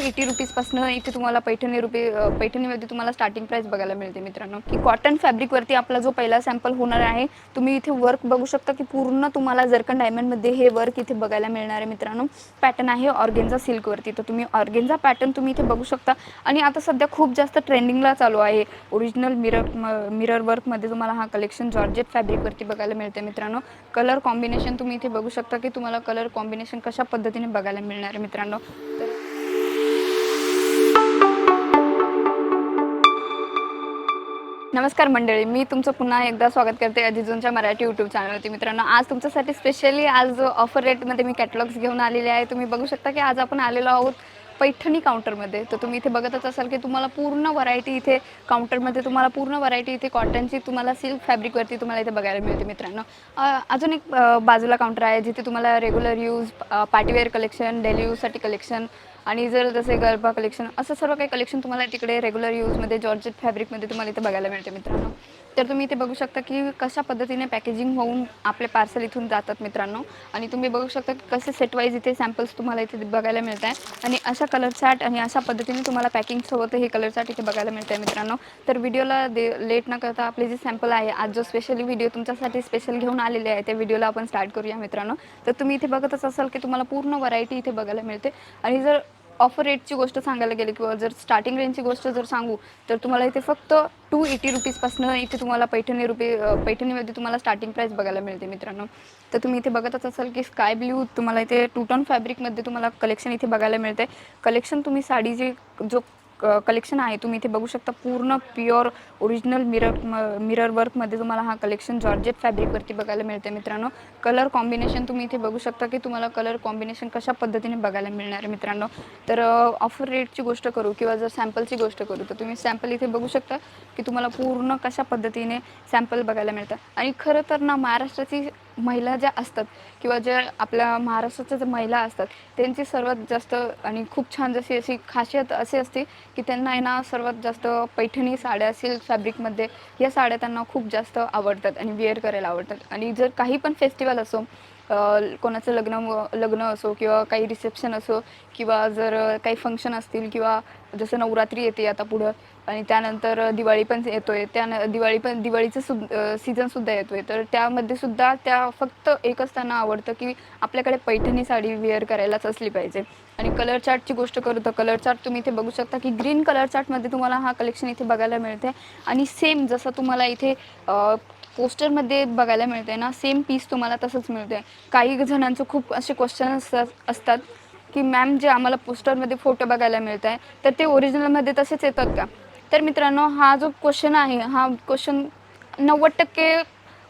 Eighty रुपीजपासून इथे तुम्हाला Paithani RuPay पैठणीमध्ये तुम्हाला स्टार्टिंग प्राइस बघायला मिळते मित्रांनो. की कॉटन फॅब्रिकवरती आपला जो पहिला सॅम्पल होणार आहे तुम्ही इथे वर्क बघू शकता की पूर्ण तुम्हाला जरकन डायमंडमध्ये हे वर्क इथे बघायला मिळणार आहे मित्रांनो. पॅटर्न आहे ऑर्गेन्झा सिल्कवरती तर तुम्ही ऑर्गेन्झा पॅटर्न तुम्ही इथे बघू शकता. आणि आता सध्या खूप जास्त ट्रेंडिंगला चालू आहे. ओरिजिनल मिरर मिरर वर्कमध्ये तुम्हाला हा कलेक्शन जॉर्जेट फॅब्रिकवरती बघायला मिळते मित्रांनो. कलर कॉम्बिनेशन तुम्ही इथे बघू शकता की तुम्हाला कलर कॉम्बिनेशन कशा पद्धतीने बघायला मिळणार आहे मित्रांनो. तर नमस्कार मंडळी मी तुमचं पुन्हा एकदा स्वागत करते अजिजूनच्या मराठी यूट्यूब चॅनलवरती मित्रांनो आज तुमच्यासाठी स्पेशली आज ऑफर रेटमध्ये मी कॅटलॉग्स घेऊन आलेले आहे. तुम्ही बघू शकता की आज आपण आलेलो आहोत पैठणी काउंटरमध्ये तर तुम्ही इथे बघतच असाल की तुम्हाला पूर्ण व्हरायटी इथे काउंटरमध्ये तुम्हाला पूर्ण व्हरायटी इथे कॉटनची तुम्हाला सिल्क फॅब्रिकवरती तुम्हाला इथे बघायला मिळते मित्रांनो. अजून एक बाजूला काउंटर आहे जिथे तुम्हाला regular use party wear collection daily यूजसाठी collection आणि जर जसे गरबा कलेक्शन असं सर्व काही कलेक्शन तुम्हाला तिकडे रेग्युलर यूजमध्ये जॉर्जेट फॅब्रिकमध्ये तुम्हाला इथे बघायला मिळते मित्रांनो. तर तुम्ही इथे बघू शकता की कशा पद्धतीने पॅकेजिंग होऊन आपले पार्सल इथून जातात मित्रांनो. आणि तुम्ही बघू शकता की कसे सेटवाईज इथे सॅम्पल्स तुम्हाला इथे बघायला मिळत आहे आणि अशा कलर चार्ट आणि अशा पद्धतीने तुम्हाला पॅकिंगसोबत हे कलर चार्ट इथे बघायला मिळत आहे मित्रांनो. तर व्हिडिओला दे लेट न करता आपले जे सॅम्पल आहे आज जो स्पेशली व्हिडिओ तुमच्यासाठी स्पेशल घेऊन आलेले आहे त्या व्हिडिओला आपण स्टार्ट करूया मित्रांनो. तर तुम्ही इथे बघतच असाल की तुम्हाला पूर्ण व्हरायटी इथे बघायला मिळते. आणि जर ऑफर रेटची गोष्ट सांगायला गेली किंवा जर स्टार्टिंग रेंजची गोष्ट जर सांगू तर तुम्हाला इथे फक्त टू एटी रुपीजपासनं इथे तुम्हाला पैठणी रुपी पैठणीमध्ये तुम्हाला स्टार्टिंग प्राईस बघायला मिळते मित्रांनो. तर तुम्ही इथे बघतच असाल की स्काय ब्ल्यू तुम्हाला इथे टू टॉन फॅब्रिकमध्ये तुम्हाला कलेक्शन इथे बघायला मिळते कलेक्शन तुम्ही साडीचे जो कलेक्शन आहे. तुम्ही इथे बघू शकता पूर्ण प्युअर ओरिजिनल मिरर मिरर वर्कमध्ये तुम्हाला हा कलेक्शन जॉर्जेट फॅब्रिकवरती बघायला मिळते मित्रांनो. कलर कॉम्बिनेशन तुम्ही इथे बघू शकता की तुम्हाला कलर कॉम्बिनेशन कशा पद्धतीने बघायला मिळणार आहे मित्रांनो. तर ऑफर रेटची गोष्ट करू किंवा जर सॅम्पलची गोष्ट करू तर तुम्ही सॅम्पल इथे बघू शकता की तुम्हाला पूर्ण कशा पद्धतीने सॅम्पल बघायला मिळतं. आणि खरं तर ना महाराष्ट्राची महिला ज्या असतात किंवा ज्या आपल्या महाराष्ट्राच्या ज्या महिला असतात त्यांची सर्वात जास्त आणि खूप छान जशी अशी खासियत अशी असते की त्यांना आहे ना सर्वात जास्त पैठणी साड्या सिल्क फॅब्रिकमध्ये या साड्या त्यांना खूप जास्त आवडतात आणि वेअर करायला आवडतात. आणि जर काही पण फेस्टिवल असो कोणाचं लग्न लग्न असो किंवा काही रिसेप्शन असो किंवा जर काही फंक्शन असतील किंवा जसं नवरात्री येते आता पुढं आणि त्यानंतर दिवाळी पण येतोय. त्या दिवाळी पण दिवाळीचं सु सीझनसुद्धा येतोय. तर त्यामध्ये सुद्धा त्या फक्त एकच त्यांना आवडतं की आपल्याकडे पैठणी साडी वेअर करायलाच असली पाहिजे. आणि कलर चार्टची गोष्ट करू तर कलर चार्ट तुम्ही इथे बघू शकता की ग्रीन कलर चार्टमध्ये तुम्हाला हा कलेक्शन इथे बघायला मिळते आणि सेम जसं तुम्हाला इथे पोस्टरमध्ये बघायला मिळते ना सेम पीस तुम्हाला तसंच मिळते काही जणांचं खूप असे क्वेश्चन असतात असतात की मॅम जे आम्हाला पोस्टरमध्ये फोटो बघायला मिळत आहे तर ते ओरिजिनलमध्ये तसेच येतात का? तर मित्रांनो हा जो क्वेश्चन आहे हा क्वेश्चन नव्वद टक्के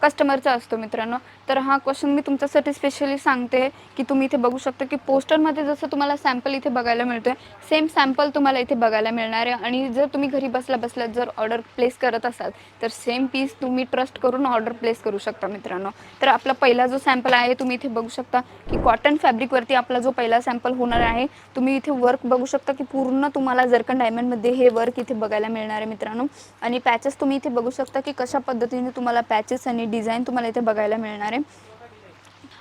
कस्टमरचा असतो मित्रांनो. तर हा क्वेश्चन मी तुमच्यासाठी स्पेशली सांगते की तुम्ही इथे बघू शकता की पोस्टरमध्ये जसं तुम्हाला सॅम्पल इथे बघायला मिळतोय सेम सॅम्पल तुम्हाला इथे बघायला मिळणार आहे. आणि जर तुम्ही घरी बसल्या बसल्या जर ऑर्डर प्लेस करत असाल तर सेम पीस तुम्ही ट्रस्ट करून ऑर्डर प्लेस करू शकता मित्रांनो. तर आपला पहिला जो सॅम्पल आहे तुम्ही इथे बघू शकता की कॉटन फॅब्रिकवरती आपला जो पहिला सॅम्पल होणार आहे तुम्ही इथे वर्क बघू शकता की पूर्ण तुम्हाला जरकन डायमंडमध्ये हे वर्क इथे बघायला मिळणार आहे मित्रांनो. आणि पॅचेस तुम्ही इथे बघू शकता की कशा पद्धतीने तुम्हाला पॅचेस आणि डिझाईन तुम्हाला इथे बघायला मिळणार आहे.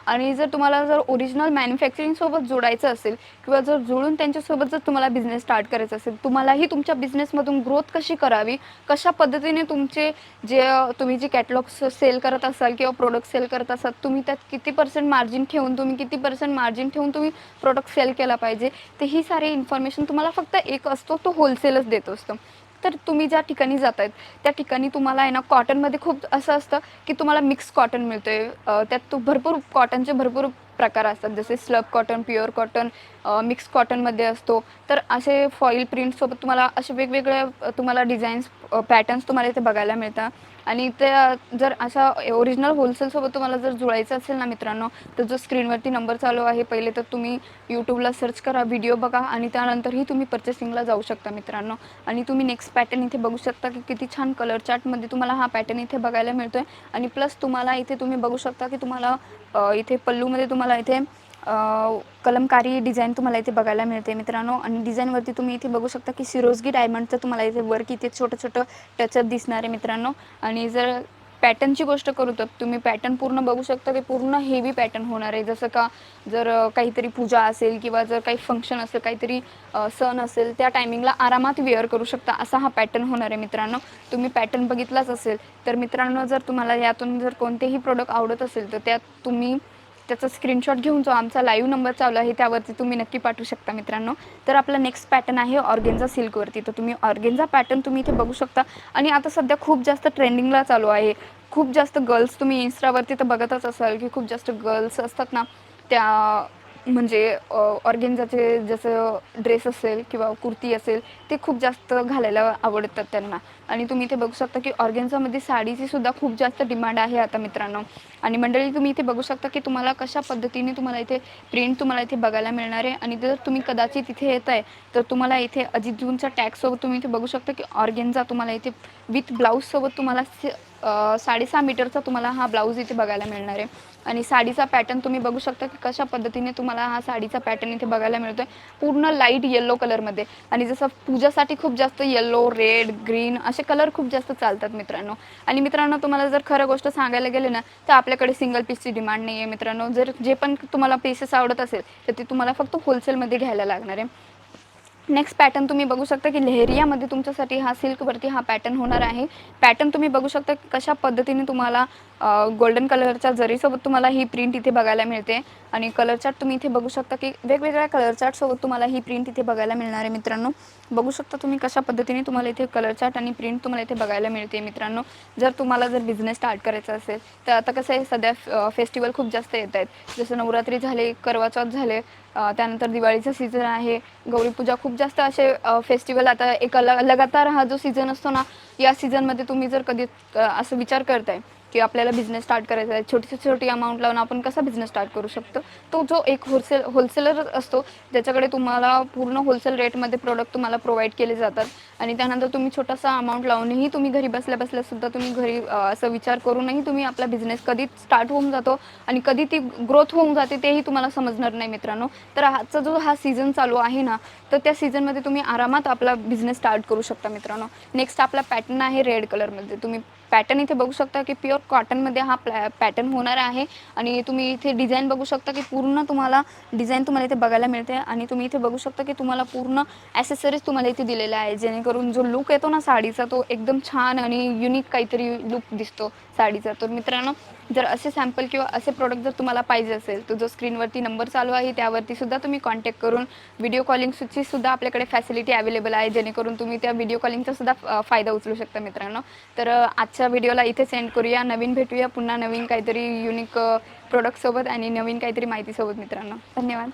आणि जर तुम्हाला जर ओरिजिनल मॅन्युफॅक्चरिंगसोबत जोडायचं असेल किंवा जर जुळून त्यांच्यासोबत जर तुम्हाला बिझनेस स्टार्ट करायचा असेल तुम्हालाही तुमच्या बिझनेसमधून ग्रोथ कशी करावी? कशा पद्धतीने तुमचे जे तुम्ही जे कॅटलॉग्स सेल करत असाल किंवा प्रोडक्ट सेल करत असाल तुम्ही त्यात किती पर्सेंट मार्जिन ठेवून तुम्ही किती पर्सेंट मार्जिन ठेवून तुम्ही प्रोडक्ट सेल केला पाहिजे? तर ही सारी इन्फॉर्मेशन तुम्हाला फक्त एक असतो तो होलसेलच देत असतो. तर तुम्ही ज्या ठिकाणी जात आहेत त्या ठिकाणी तुम्हाला आहे ना कॉटनमध्ये खूप असं असतं की तुम्हाला मिक्स कॉटन मिळतोय. त्यात तू भरपूर कॉटनचे भरपूर प्रकार असतात. जसे slub cotton pure cotton mix कॉटनमध्ये असतो. तर असे फॉईल प्रिंटसोबत तुम्हाला असे वेगवेगळ्या तुम्हाला डिझाईन्स पॅटर्न्स तुम्हाला इथे बघायला मिळतात. आणि ते जर असा ओरिजिनल होलसेलसोबत तुम्हाला जर जुळायचं असेल ना मित्रांनो तर जो स्क्रीनवरती नंबर चालू आहे पहिले तर तुम्ही यूट्यूबला सर्च करा व्हिडिओ बघा आणि त्यानंतरही तुम्ही पर्चेसिंगला जाऊ शकता मित्रांनो. आणि तुम्ही नेक्स्ट पॅटर्न इथे बघू शकता की किती छान कलर चार्टमध्ये तुम्हाला हा पॅटर्न इथे बघायला मिळतो आहे आणि प्लस तुम्हाला इथे तुम्ही बघू शकता की तुम्हाला इथे पल्लूमध्ये तुम्हाला इथे कलमकारी डिझाईन तुम्हाला इथे बघायला मिळते मित्रांनो. आणि डिझाईनवरती तुम्ही इथे बघू शकता की सिरोजगी डायमंडचं तुम्हाला इथे वर्क इथे छोटं छोटं टचअप दिसणार आहे मित्रांनो. आणि जर पॅटर्नची गोष्ट करू तर तुम्ही पॅटर्न पूर्ण बघू शकता की पूर्ण हेवी पॅटर्न होणार आहे. जसं का जर काहीतरी पूजा असेल किंवा जर काही फंक्शन असेल काहीतरी सण असेल त्या टायमिंगला आरामात वेअर करू शकता असा हा पॅटर्न होणार आहे मित्रांनो. तुम्ही पॅटर्न बघितलाच असेल. तर मित्रांनो जर तुम्हाला यातून जर कोणतेही प्रोडक्ट आवडत असेल तर त्यात तुम्ही त्याचा स्क्रीनशॉट घेऊन जो आमचा लाईव्ह नंबर चालू आहे त्यावरती तुम्ही नक्की पाठवू शकता मित्रांनो. तर आपला नेक्स्ट पॅटर्न आहे ऑर्गेन्झा सिल्कवरती तर तुम्ही ऑर्गेन्झा पॅटर्न तुम्ही इथे बघू शकता. आणि आता सध्या खूप जास्त ट्रेंडिंगला चालू आहे. खूप जास्त गर्ल्स तुम्ही इन्स्टावरती तर बघतच असाल की खूप जास्त गर्ल्स असतात ना त्या म्हणजे ऑर्गेन्झाचे जसं ड्रेस असेल किंवा कुर्ती असेल ते खूप जास्त घालायला आवडतात त्यांना. आणि तुम्ही इथे बघू शकता की ऑर्गेन्झामध्ये साडीची सुद्धा खूप जास्त डिमांड आहे आता मित्रांनो. आणि मंडळी तुम्ही इथे बघू शकता की तुम्हाला कशा पद्धतीने तुम्हाला इथे प्रिंट तुम्हाला इथे बघायला मिळणार आहे. आणि जर तुम्ही कदाचित इथे येत आहे तर तुम्हाला इथे अजित जूनचा टॅगसोबत तुम्ही इथे बघू शकता की ऑर्गेन्झा तुम्हाला इथे विथ ब्लाऊजसोबत तुम्हाला से- साडेसहा मीटरचा तुम्हाला हा ब्लाऊज इथे बघायला मिळणार आहे. आणि साडीचा पॅटर्न तुम्ही बघू शकता की कशा पद्धतीने तुम्हाला हा साडीचा पॅटर्न इथे बघायला मिळतोय. पूर्ण लाइट येल्लो कलरमध्ये आणि जसं पूजासाठी खूप जास्त येल्लो रेड ग्रीन असे कलर खूप जास्त चालतात मित्रांनो. आणि मित्रांनो तुम्हाला जर खरं गोष्ट सांगायला गेले ना तर आपल्याकडे सिंगल पीसची डिमांड नाही आहे मित्रांनो. जर जे पण तुम्हाला पीसेस आवडत असेल तर ते तुम्हाला फक्त होलसेलमध्ये घ्यायला लागणार आहे. नेक्स्ट पॅटर्न तुम्ही बघू शकता की लेहरियामध्ये तुमच्यासाठी हा सिल्कवरती हा पॅटर्न होणार आहे. पॅटर्न तुम्ही बघू शकता की कशा पद्धतीने तुम्हाला गोल्डन कलरच्या जरीसोबत तुम्हाला ही प्रिंट इथे बघायला मिळते. आणि कलर चार्ट तुम्ही इथे बघू शकता की वेगवेगळ्या कलर चार्टसोबत तुम्हाला ही प्रिंट इथे बघायला मिळणार आहे मित्रांनो. बघू शकता तुम्ही कशा पद्धतीने तुम्हाला इथे कलर चार्ट आणि प्रिंट तुम्हाला इथे बघायला मिळते मित्रांनो. जर तुम्हाला जर बिझनेस स्टार्ट करायचा असेल तर आता कसं आहे सध्या फेस्टिवल खूप जास्त येत आहेत. जसं नवरात्री झाले करवाचौथ झाले त्यानंतर दिवाळीचं सीझन आहे. गौरीपूजा खूप जास्त असे फेस्टिवल आता एक ल लगातार हा जो सीझन असतो ना या सीझनमध्ये तुम्ही जर कधी असं विचार करताय की आपल्याला बिझनेस स्टार्ट करायचा आहे छोटी छोटी अमाऊंट लावून आपण कसा बिझनेस स्टार्ट करू शकतो? तो जो एक होलसेल होलसेलर असतो ज्याच्याकडे तुम्हाला पूर्ण होलसेल रेटमध्ये प्रोडक्ट तुम्हाला प्रोव्हाइड केले जातात आणि त्यानंतर तुम्ही छोटासा अमाऊंट लावूनही तुम्ही घरी बसल्या बसल्या सुद्धा तुम्ही घरी असं विचार करूनही तुम्ही आपला बिझनेस कधी स्टार्ट होऊन जातो आणि कधी ती ग्रोथ होऊन जाते तेही तुम्हाला समजणार नाही मित्रांनो. तर आजचा जो हा सीझन चालू आहे ना तर त्या सीझनमध्ये तुम्ही आरामात आपला बिझनेस स्टार्ट करू शकता मित्रांनो. नेक्स्ट आपला पॅटर्न आहे रेड कलरमध्ये तुम्ही पॅटर्न इथे बघू शकता की प्युअर कॉटनमध्ये हा प्लॅ पॅटर्न होणार आहे. आणि तुम्ही इथे डिझाईन बघू शकता की पूर्ण तुम्हाला डिझाईन तुम्हाला इथे बघायला मिळते. आणि तुम्ही इथे बघू शकता की तुम्हाला पूर्ण ॲसेसरीज तुम्हाला इथे दिलेल्या आहे जेणेकरून जो लुक येतो ना साडीचा तो एकदम छान आणि युनिक काहीतरी लुक दिसतो साडीचा. तर मित्रांनो जर असे सॅम्पल किंवा असे प्रोडक्ट जर तुम्हाला पाहिजे असेल तर जो स्क्रीनवरती नंबर चालू आहे त्यावरती सुद्धा तुम्ही कॉन्टॅक्ट करून व्हिडिओ कॉलिंगची सुद्धा आपल्याकडे फॅसिलिटी अवेलेबल आहे. जेणेकरून तुम्ही त्या व्हिडिओ कॉलिंगचा सुद्धा फायदा उचलू शकता मित्रांनो. तर आजच्या व्हिडिओला इथे सेंड करूया. नवीन भेटूया. पुन्हा नवीन काहीतरी युनिक प्रोडक्टसोबत आणि नवीन काहीतरी माहितीसोबत मित्रांनो. धन्यवाद.